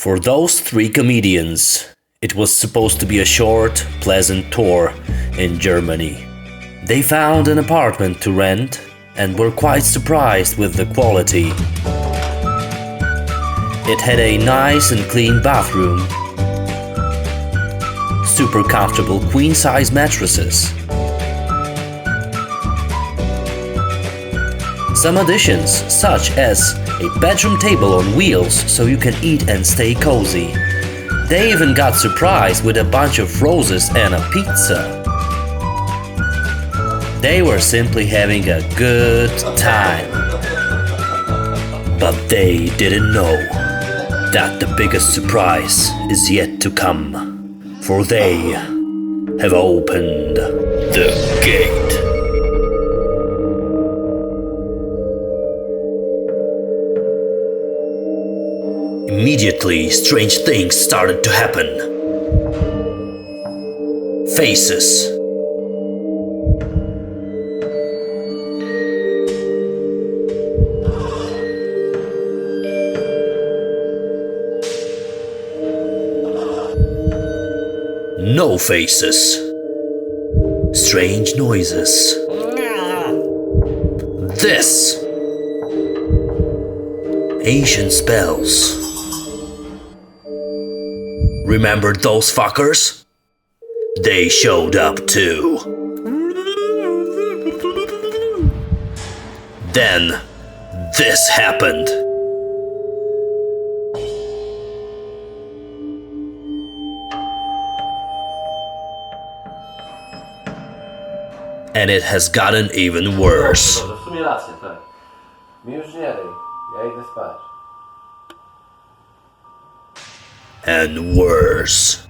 For those three comedians, it was supposed to be a short, pleasant tour in Germany. They found an apartment to rent and were quite surprised with the quality. It had a nice and clean bathroom, super comfortable queen size mattresses, some additions such as a bedroom table on wheels so you can eat and stay cozy. They even got surprised with a bunch of roses and a pizza. They were simply having a good time. But they didn't know that the biggest surprise is yet to come. For they have opened the gate. Immediately, strange things started to happen. Faces. No faces. Strange noises. This. Ancient spells. Remember those fuckers? They showed up too. Then, this happened. And it has gotten even worse. And worse.